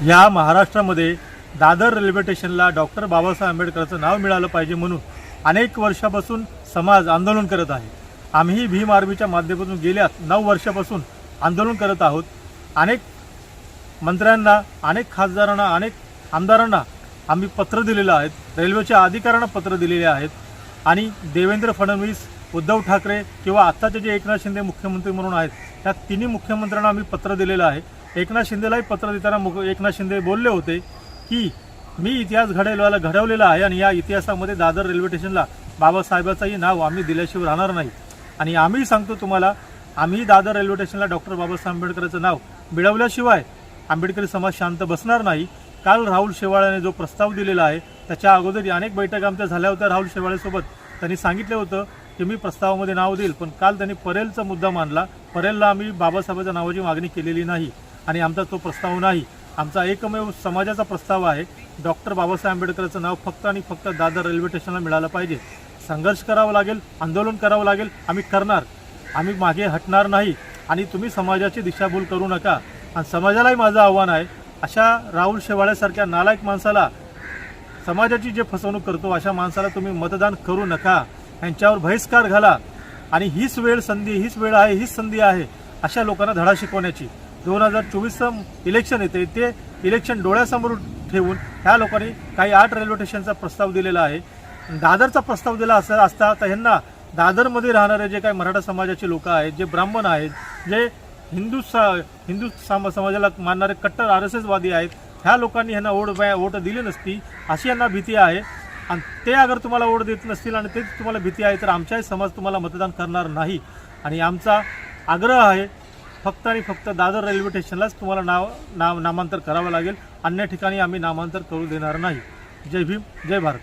ह्या महाराष्ट्रामध्ये दादर रेल्वे स्टेशनला डॉक्टर बाबासाहेब आंबेडकरचं नाव मिळालं पाहिजे म्हणून अनेक वर्षापासून समाज आंदोलन करत आहे. आम्ही भीम आर्मीच्या माध्यमातून गेल्या नऊ वर्षापासून आंदोलन करत आहोत. अनेक मंत्र्यांना अनेक खासदारांना अनेक आमदारांना आम्ही पत्र दिलेलं आहेत. रेल्वेच्या अधिकाऱ्यांना पत्र दिलेले आहेत. आणि देवेंद्र फडणवीस उद्धव ठाकरे किंवा आत्ताचे जे एकनाथ शिंदे मुख्यमंत्री म्हणून आहेत त्या तिन्ही मुख्यमंत्र्यांना आम्ही पत्र दिलेलं आहे. एकनाथ शिंदेलाही पत्र देताना मुख एकनाथ शिंदे बोलले होते की मी इतिहास घडवलेला घडवलेला आहे आणि या इतिहासामध्ये दादर रेल्वे स्टेशनला बाबासाहेबाचंही नाव आम्ही दिल्याशिवाय राहणार नाही. आणि आम्ही सांगतो तुम्हाला आम्ही दादर रेल्वे स्टेशनला डॉक्टर बाबासाहेब आंबेडकरचं नाव मिळवल्याशिवाय आंबेडकरी समाज शांत बसणार नाही. काल राहुल शेवाळ्याने जो प्रस्ताव दिलेला आहे त्याच्या अगोदर अनेक बैठका आमच्या झाल्या होत्या राहुल शेवाळेसोबत. त्यांनी सांगितलं होतं की मी प्रस्तावामध्ये नाव देईल पण काल त्यांनी परेलचा मुद्दा मांडला. परेलला आम्ही बाबासाहेबांच्या नावाची मागणी केलेली नाही आणि आमचा तो प्रस्ताव नाही. आमचा एकमेव समाजाचा प्रस्ताव आहे. डॉक्टर बाबासाहेब आंबेडकरचं नाव फक्त आणि फक्त दादर रेल्वे स्टेशनला मिळालं पाहिजे. संघर्ष करावा लागेल आंदोलन करावं लागेल आम्ही करणार. आम्ही मागे हटणार नाही आणि तुम्ही समाजाची दिशाभूल करू नका. आणि समाजालाही माझं आव्हान आहे अशा राहुल शेवाळ्यासारख्या नालायक माणसाला समाजाची जे फसवणूक करतो अशा माणसाला तुम्ही मतदान करू नका. यांच्यावर बहिष्कार घाला. आणि हीच वेळ संधी हीच वेळ आहे हीच संधी आहे अशा लोकांना धडा शिकवण्याची. दोन हजार चोवीसचं इलेक्शन येते ते इलेक्शन डोळ्यासमोर ठेवून ह्या लोकांनी काही आठ रेल्वे स्टेशनचा प्रस्ताव दिलेला आहे. दादरचा प्रस्ताव दिला असता असता तर ह्यांना दादरमध्ये राहणारे जे काही मराठा समाजाचे लोक आहेत जे ब्राह्मण आहेत जे हिंदू सा हिंदू साम समाजाला मानणारे कट्टर आर एस एसवादी आहेत ह्या लोकांनी ह्यांना ओढ वोट दिली नसती अशी यांना भीती आहे. आणि ते अगर तुम्हाला वोट देत नसतील आणि तेच तुम्हाला भीती आहे तर आमचाही समाज तुम्हाला मतदान करणार नाही. आणि आमचा आग्रह आहे फक्त आणि फक्त दादर रेल्वे स्टेशनलाच तुम्हाला नाव नाव नामांतर करावं लागेल. अन्य ठिकाणी आम्ही नामांतर करू देणार नाही. जय भीम जय भारत.